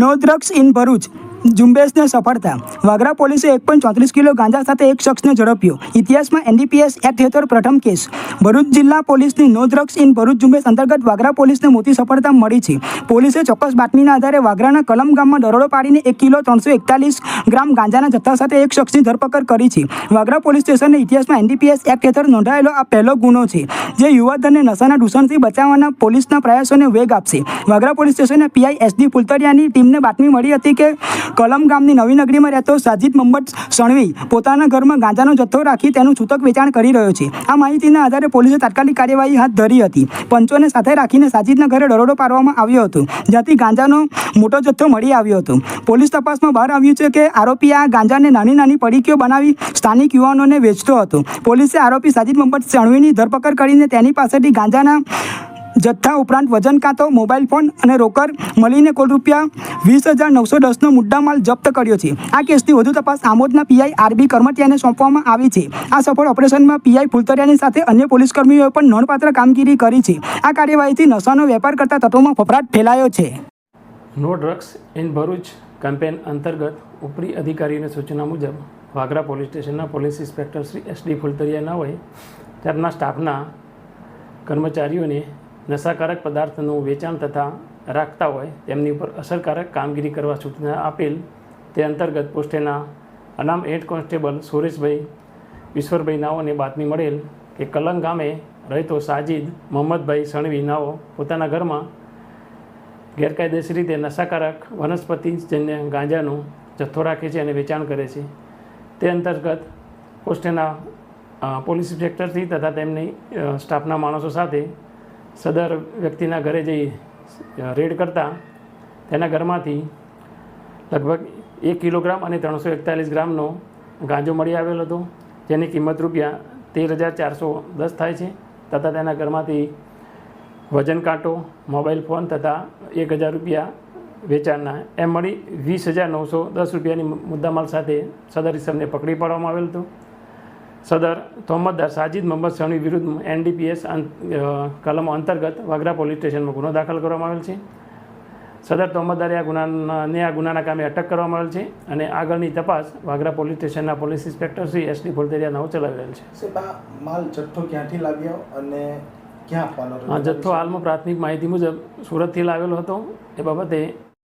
No drugs in Bharuch ઝુંબેશને સફળતા. વાગરા પોલીસે એક પોઈન્ટ ચોત્રીસ કિલો ગાંજા સાથે એક શખ્સને ઝડપ્યો. ઇતિહાસમાં એનડીપીએસ એક્ટ હેઠળ પ્રથમ કેસ. ભરૂચ જિલ્લા પોલીસની નો ડ્રગ્સ ઇન ભરૂચ ઝુંબેશ અંતર્ગત વાગરા પોલીસને મોટી સફળતા મળી છે. પોલીસે ચોક્કસ બાતમીના આધારે વાગરાના કલમ ગામમાં દરોડો પાડીને એક કિલો ત્રણસો એકતાલીસ ગ્રામ ગાંજાના જથ્થા સાથે એક શખ્સની ધરપકડ કરી છે. વાગરા પોલીસ સ્ટેશનને ઇતિહાસમાં એનડીપીએસ એક્ટ હેઠળ નોંધાયેલો આ પહેલો ગુનો છે, જે યુવાધનને નશાના દૂષણથી બચાવવાના પોલીસના પ્રયાસોને વેગ આપશે. વાગરા પોલીસ સ્ટેશને પીઆઈ એસડી પુલતરિયાની ટીમને બાતમી મળી હતી કે કલમ ગામની નવી નગરીમાં રહેતો સાજિદ મમ્મદ સણવી પોતાના ઘરમાં ગાંજાનો જથ્થો રાખી તેનું છૂટક વેચાણ કરી રહ્યો છે. આ માહિતીના આધારે પોલીસે તાત્કાલિક કાર્યવાહી હાથ ધરી હતી. પંચોને સાથે રાખીને સાજિદના ઘરે દરોડો પાડવામાં આવ્યો હતો, જ્યાંથી ગાંજાનો મોટો જથ્થો મળી આવ્યો હતો. પોલીસ તપાસમાં બહાર આવ્યું છે કે આરોપી આ ગાંજાને નાની નાની પડીકીઓ બનાવી સ્થાનિક યુવાનોને વેચતો હતો. પોલીસે આરોપી સાજિદ મોહમ્મદ સણવીની ધરપકડ કરીને તેની પાસેથી ગાંજાના જથ્થા ઉપરાંત વજન કાંતો મોબાઈલ ફોન અને રોકડ મળીને કુલ રૂપિયા વીસ હજાર નવસો દસનો મુદ્દામાલ જપ્ત કર્યો છે. આ કેસની વધુ તપાસ આમોદના પીઆઈ આરબી કરમટિયાને સોંપવામાં આવી છે. આ સફળ ઓપરેશનમાં પીઆઈ ફૂલતરિયાની સાથે અન્ય પોલીસ કર્મીઓએ પણ નોંધપાત્ર કામગીરી કરી છે. આ કાર્યવાહીથી નશાનો વેપાર કરતા તત્વોમાં ફફડાટ ફેલાયો છે. No drugs in Bharuch campaign અંતર્ગત ઉપરી અધિકારીઓની સૂચના મુજબ વાગરા પોલીસ સ્ટેશનના police inspector Shri S D Phultariya ના હોય તેમના સ્ટાફના કર્મચારીઓને નશાકારક પદાર્થનું વેચાણ તથા રાખતા હોય, તેમની ઉપર અસરકારક કામગીરી કરવા સૂચના આપેલ તે અંતર્ગત પોસ્ટેના અનામ હેડ કોન્સ્ટેબલ સુરેશભાઈ ઈશ્વરભાઈ નાઓને બાતમી મળેલ કે કલંગ ગામે રહેતો સાજિદ મોહમ્મદભાઈ સણવી નાઓ પોતાના ઘરમાં ગેરકાયદેસર રીતે નશાકારક વનસ્પતિજન્ય ગાંજાનો જથ્થો રાખે છે અને વેચાણ કરે છે. તે અંતર્ગત પોસ્ટેના અ, પોલીસ ઇન્સ્પેક્ટરથી તથા તેમની સ્ટાફના માણસો સાથે સદર વ્યક્તિના ઘરે જઈ રેડ કરતા તેના ઘરમાંથી લગભગ એક કિલોગ્રામ અને ત્રણસો એકતાલીસ ગ્રામનો ગાંજો મળી આવેલો હતો જેની કિંમત રૂપિયા તેર હજાર ચારસો દસ થાય છે તથા તેના ઘરમાંથી વજન કાંટો મોબાઈલ ફોન તથા એક હજાર રૂપિયા વેચાણના. એમ મળી વીસ હજાર નવસો દસ રૂપિયાની મુદ્દામાલ સાથે સદર ઇસમને પકડી પાડવામાં આવેલ હતું. સદર તોહમતદાર સાજિદ મોહમ્મદ સણી વિરુદ્ધ એનડીપીએસ કલમો અંતર્ગત વાગરા પોલીસ સ્ટેશનમાં ગુનો દાખલ કરવામાં આવેલ છે. સદર તોહમતદારે આ ગુનાને આ ગુનાના કામે અટક કરવામાં આવેલ છે અને આગળની તપાસ વાગરા પોલીસ સ્ટેશનના police inspector Shri S D Folteriya નવો ચલાવી રહેલ છે માલ જથ્થો ક્યાંથી લાવ્યો અને ક્યાં જથ્થો હાલમાં પ્રાથમિક માહિતી મુજબ સુરતથી લાવેલો હતો. એ બાબતે